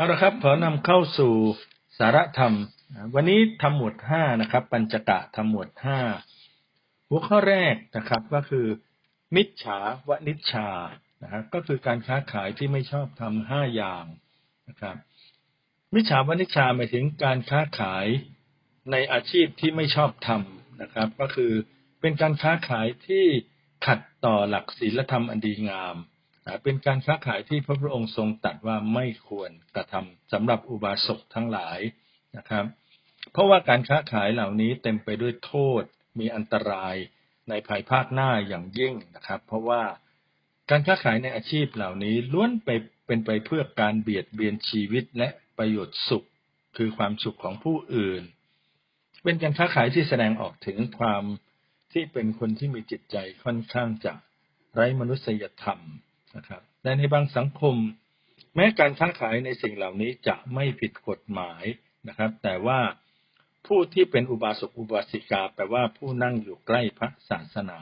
เอาละครับขอนำเข้าสู่สาระธรรม วันนี้ทำหมวดห้านะครับ ปัญจกะทำหมวดห้าหัวข้อแรกนะครับก็คือ มิจฉาวนิชานะครับก็คือการค้าขายที่ไม่ชอบทำห้าอย่างนะครับ มิจฉาวนิชาหมายถึงการค้าขายในอาชีพที่ไม่ชอบทำนะครับ ก็คือเป็นการค้าขายที่ขัดต่อหลักศีลธรรมอันดีงาม เป็นการค้าขายที่พระพุทธองค์ทรงตรัสว่าไม่ควรกระทำสำหรับอุบาสกทั้งหลายนะครับ เพราะว่าการค้าขายเหล่านี้เต็มไปด้วยโทษ มีอันตรายในภายภาคหน้าอย่างยิ่งนะครับ เพราะว่าการค้าขายในอาชีพเหล่านี้ล้วนไปเป็นไปเพื่อการเบียดเบียนชีวิตและประโยชน์สุข คือความสุขของผู้อื่น เป็นการค้าขายที่แสดงออกถึงความที่เป็นคนที่มีจิตใจค่อนข้างจะไร้มนุษยธรรม นะครับแต่ในบางสังคม แม้การค้าขายในสิ่งเหล่านี้จะไม่ผิดกฎหมายนะครับ แต่ว่าผู้ที่เป็นอุบาสกอุบาสิกาแปลว่าผู้นั่งอยู่ใกล้พระศาสนา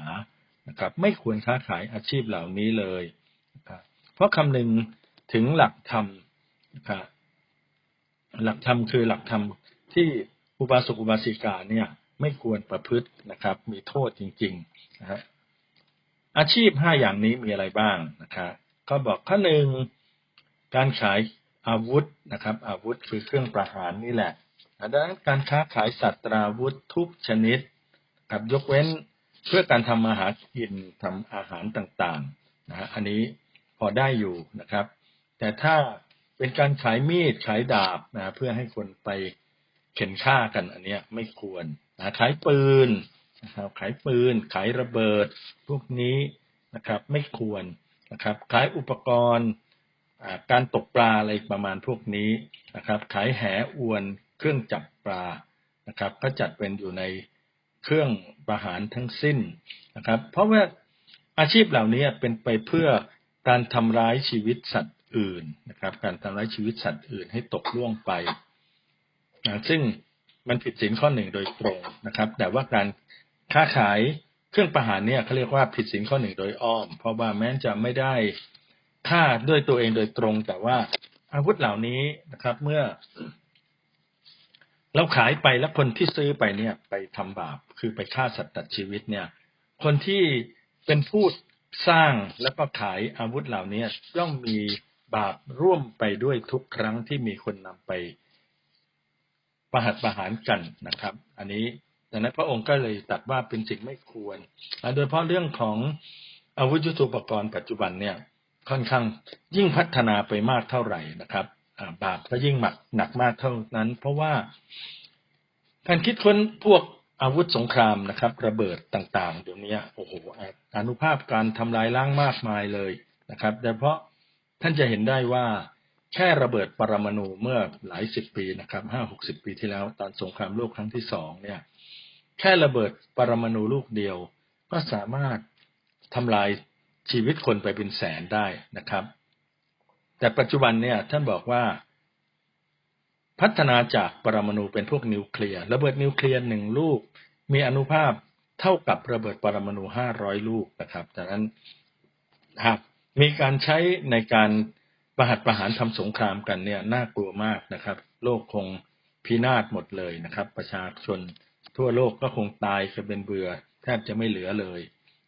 นะครับ ไม่ควรค้าขายอาชีพเหล่านี้เลยนะครับเพราะคำหนึ่งถึงหลักธรรมนะครับหลักธรรมคือหลักธรรมที่อุบาสกอุบาสิกาเนี่ยไม่ควรประพฤตินะครับ มีโทษจริงๆนะฮะ อาชีพห้าอย่างนี้มีอะไรบ้างนะครับก็บอกข้อหนึ่งการขายอาวุธนะครับ อาวุธคือเครื่องประหารนี่แหละดังนั้นการค้าขายสัตราวุธทุกชนิดกับยกเว้นเพื่อการทำอาหารกินทำอาหารต่างๆนะฮะอันนี้พอได้อยู่นะครับ แต่ถ้าเป็นการขายมีดขายดาบนะเพื่อให้คนไปเข็นฆ่ากันอันนี้ไม่ควรนะขายปืน นะครับขายปืน ขายระเบิด พวกนี้นะครับไม่ควรนะครับขายอุปกรณ์การตกปลาอะไรประมาณพวกนี้นะครับ ขายแหอวนเครื่องจับปลานะครับ ก็จัดเป็นอยู่ในเครื่องประหารทั้งสิ้นนะครับ เพราะว่าอาชีพเหล่านี้เป็นไปเพื่อการทำร้ายชีวิตสัตว์อื่นนะครับ การทำร้ายชีวิตสัตว์อื่นให้ตกล่วงไปซึ่งมันผิดศีลข้อหนึ่งโดยตรงนะครับ แต่ว่าการ ค้าขายเครื่องประหารเนี่ยเขาเรียกว่าผิดศีลข้อหนึ่งโดยอ้อม เพราะว่าแม้จะไม่ได้ฆ่าด้วยตัวเองโดยตรง แต่ว่าอาวุธเหล่านี้นะครับ เมื่อ เราขายไปแล้วคนที่ซื้อไปเนี่ย ไปทำบาปคือไปฆ่าสัตว์ตัดชีวิตเนี่ย คนที่เป็นผู้สร้างแล้วก็ขายอาวุธเหล่านี้ย่อมมีบาปร่วมไปด้วยทุกครั้งที่มีคนนำไปประหัตประหารกันนะครับ อันนี้ ดังนั้นพระองค์ก็เลยตัดว่าเป็นสิ่งไม่ควร โดยเพราะเรื่องของอาวุธยุทโธปกรณ์ปัจจุบันเนี่ยค่อนข้างยิ่งพัฒนาไปมากเท่าไหร่นะครับบาปก็ยิ่งหนักหนักมากเท่านั้น เพราะว่าการคิดค้นพวกอาวุธสงครามนะครับ ระเบิดต่าง ๆ เดี๋ยวนี้โอ้โหอนุภาพการทำลายล้างมากมายเลยนะครับโดยเฉพาะท่านจะเห็นได้ว่าแค่ระเบิดปรมาณูเมื่อหลายสิบปีนะครับห้าหกสิบปีที่แล้วตอนสงครามโลกครั้งที่สองเนี่ย แค่ระเบิดปรมาณูลูกเดียว ก็สามารถทำลายชีวิตคนไปเป็นแสนได้นะครับ แต่ปัจจุบันเนี่ยท่านบอกว่า พัฒนาจากปรมาณูเป็นพวกนิวเคลียร์ระเบิดนิวเคลียร์หนึ่งลูก มีอนุภาพเท่ากับระเบิดปรมาณูห้าร้อยลูกนะครับดังนั้นหากมีการใช้ในการประหัตประหารทำสงครามกันเนี่ยน่ากลัวมากนะครับ โลกคงพินาศหมดเลยนะครับ ประชาชน ทั่วโลกก็คงตายจะเป็นเบื่อ แทบจะไม่เหลือเลย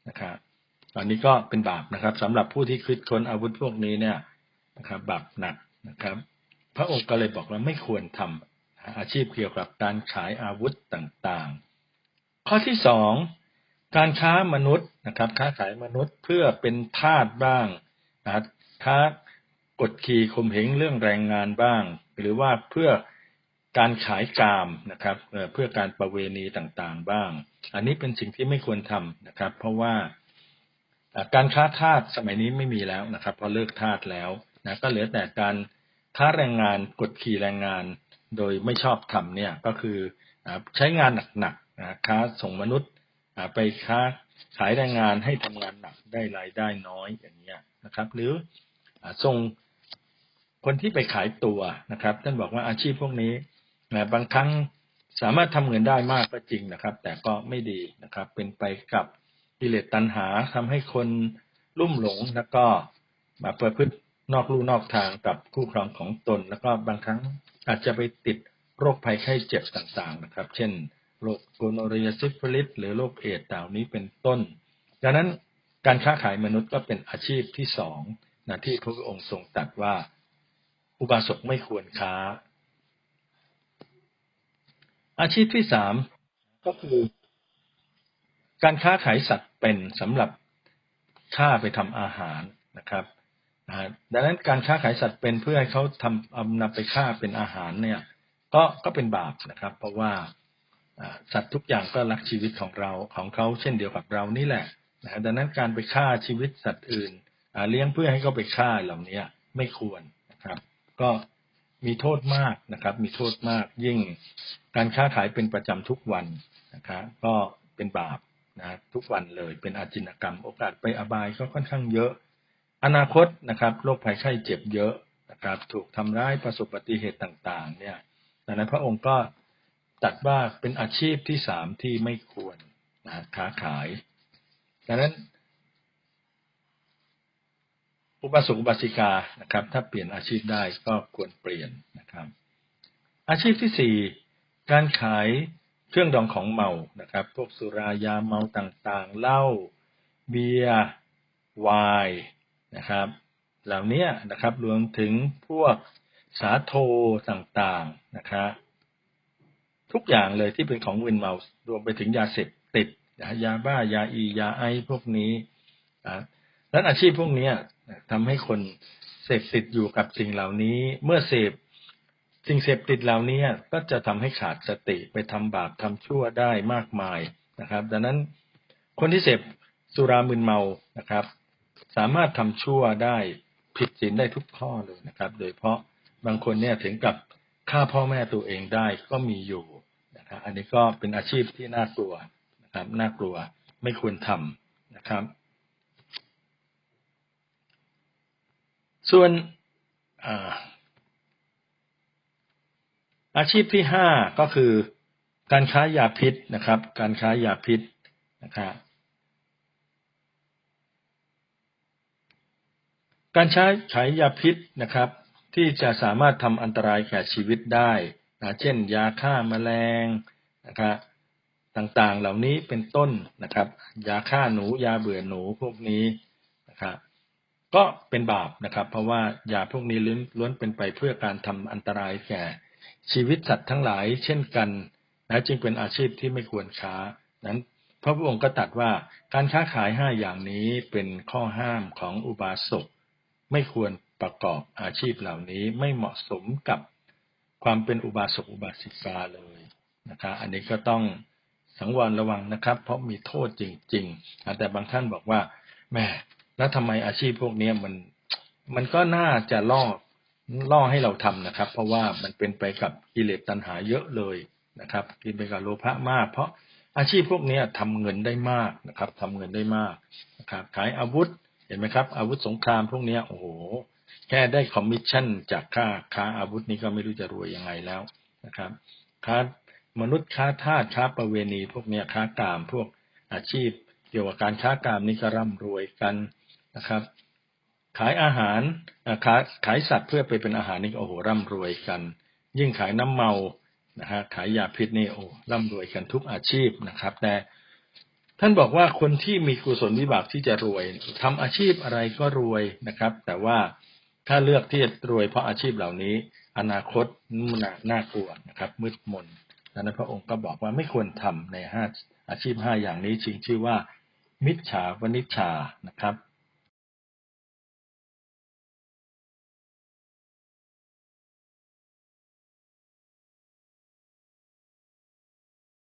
นะครับตอนนี้ก็เป็นบาปนะครับสำหรับผู้ที่คิดค้นอาวุธพวกนี้เนี่ยนะครับ บาปหนักนะครับ พระองค์ก็เลยบอกว่าไม่ควรทำอาชีพเกี่ยวกับการขายอาวุธต่างๆ ข้อที่สองการค้ามนุษย์นะครับค้าขายมนุษย์เพื่อเป็นทาสบ้างนะค้ากดขี่ข่มเหงเรื่องแรงงานบ้าง หรือว่าเพื่อ การขายกามนะครับเพื่อการประเวณีต่างๆบ้าง อันนี้เป็นสิ่งที่ไม่ควรทำนะครับ เพราะว่าการค้าทาสสมัยนี้ไม่มีแล้วนะครับเพราะเลิกทาสแล้วนะก็เหลือแต่การค้าแรงงานกดขี่แรงงานโดยไม่ชอบทำเนี่ยก็คือใช้งานหนักๆนะค้าส่งมนุษย์ไปค้าขายแรงงานให้ทำงานหนักได้รายได้น้อยอย่างเงี้ยนะครับ หรือส่งคนที่ไปขายตัวนะครับท่านบอกว่าอาชีพพวกนี้ นะบางครั้งสามารถทำเงินได้มากก็จริงนะครับ แต่ก็ไม่ดีนะครับ เป็นไปกับกิเลสตัณหาทำให้คนลุ่มหลงแล้วก็มาประพฤตินอกลู่นอกทางกับคู่ครองของตน แล้วก็บางครั้งอาจจะไปติดโรคภัยไข้เจ็บต่างๆนะครับ เช่นโรคโกโนเรียซิฟิลิสหรือโรคเอดส์เหล่านี้เป็นต้น ดังนั้นการค้าขายมนุษย์ก็เป็นอาชีพที่สองนะที่พระองค์ทรงตรัสว่า อุบาสกไม่ควรค้า อาชีพที่สามก็คือ การค้าขายสัตว์เป็นสำหรับฆ่าไปทำอาหารนะครับนะดังนั้นการค้าขายสัตว์เป็นเพื่อให้เขาทำเอานำไปฆ่าเป็นอาหารเนี่ย ก็ก็เป็นบาปนะครับ เพราะว่าสัตว์ทุกอย่างก็รักชีวิตของเราของเขาเช่นเดียวกับเรานี่แหละนะดังนั้นการไปฆ่าชีวิตสัตว์อื่นเลี้ยงเพื่อให้เขาไปฆ่าเหล่านี้ไม่ควรนะครับ ก็ มีโทษมากนะครับ มีโทษมากยิ่งการค้าขายเป็นประจำทุกวันนะครับก็เป็นบาปนะทุกวันเลยเป็นอาจินกรรม โอกาสไปอบายก็ค่อนข้างเยอะ อนาคตนะครับโรคภัยไข้เจ็บเยอะนะครับ ถูกทำร้ายประสบอุบัติเหตุต่าง ๆ เนี่ยดังนั้นพระองค์ก็ตัดว่าเป็นอาชีพที่สามที่ไม่ควรนะค้าขายดังนั้น อุบาสกอุบาสิกานะครับ ถ้าเปลี่ยนอาชีพได้ก็ควรเปลี่ยนนะครับ อาชีพที่สี่การขายเครื่องดองของเมานะครับ พวกสุรายาเมาต่างๆเหล้าเบียร์ไวน์นะครับ เหล่านี้นะครับรวมถึงพวกสาโทต่างๆนะครับทุกอย่างเลยที่เป็นของเวินเมารวมไปถึงยาเสพติดยาบ้ายาอียาไอพวกนี้ดังนั้นอาชีพพวกนี้ ทำให้คนเสพติดอยู่กับสิ่งเหล่านี้ เมื่อเสพสิ่งเสพติดเหล่านี้ก็จะทำให้ขาดสติไปทำบาปทำชั่วได้มากมายนะครับ ดังนั้นคนที่เสพสุรามึนเมานะครับ สามารถทำชั่วได้ผิดศีลได้ทุกข้อเลยนะครับ โดยเพราะบางคนเนี่ยถึงกับฆ่าพ่อแม่ตัวเองได้ก็มีอยู่นะครับอันนี้ก็เป็นอาชีพที่น่ากลัวนะครับน่ากลัวไม่ควรทำนะครับ ส่วนอาชีพที่ห้าก็คือการค้ายาพิษนะครับ การค้ายาพิษนะครับการใช้ขายยาพิษนะครับ ที่จะสามารถทำอันตรายแก่ชีวิตได้นะเช่น ยาฆ่ามาแมลงนะครับต่างๆเหล่านี้เป็นต้นนะครับ ยาฆ่าหนูยาเบื่อหนูพวกนี้นะครับ ก็เป็นบาปนะครับ เพราะว่ายาพวกนี้ล้วนเป็นไปเพื่อการทำอันตรายแก่ชีวิตสัตว์ทั้งหลาย เช่นกันนะจึงเป็นอาชีพที่ไม่ควรค้านั้นพระพุทธองค์ก็ตรัสว่าการค้าขายห้าอย่างนี้เป็นข้อห้ามของอุบาสกไม่ควรประกอบอาชีพเหล่านี้ไม่เหมาะสมกับความเป็นอุบาสกอุบาสิกาเลยนะครับอันนี้ก็ต้องสังวรระวังนะครับ เพราะมีโทษจริง ๆ แต่บางท่านบอกว่าแม่ แล้วทำไมอาชีพพวกนี้มันมันก็น่าจะล่อล่อให้เราทำนะครับ เพราะว่ามันเป็นไปกับกิเลสตัณหาเยอะเลยนะครับกินไปกับโลภะมาก เพราะอาชีพพวกนี้ทำเงินได้มากนะครับทำเงินได้มากนะครับขายอาวุธเห็นไหมครับ อาวุธสงครามพวกนี้โอ้โหแค่ได้คอมมิชชั่นจากค่าค้าอาวุธนี้ก็ไม่รู้จะรวยยังไงแล้วนะครับค้ามนุษย์ค้าทาสค้าประเวณี พวกนี้ค้ากามพวกอาชีพ เกี่ยวกับการค้ากามนี่ก็ร่ำรวยกัน นะครับ ขายอาหารขายขายสัตว์เพื่อไปเป็นอาหารนี่โอ้โหร่ำรวยกัน ยิ่งขายน้ำเมานะฮะขายยาพิษนี่โอ้ร่ำรวยกันทุกอาชีพนะครับ แต่ท่านบอกว่าคนที่มีกุศลวิบากที่จะรวยทำอาชีพอะไรก็รวยนะครับ แต่ว่าถ้าเลือกที่จะรวยเพราะอาชีพเหล่านี้ อนาคตน่าน่ากลัวนะครับ มืดมนดังนั้นพระองค์ก็บอกว่าไม่ควรทำในห้าอาชีพห้าอย่างนี้จึงชื่อว่า มิจฉาวณิชานะครับ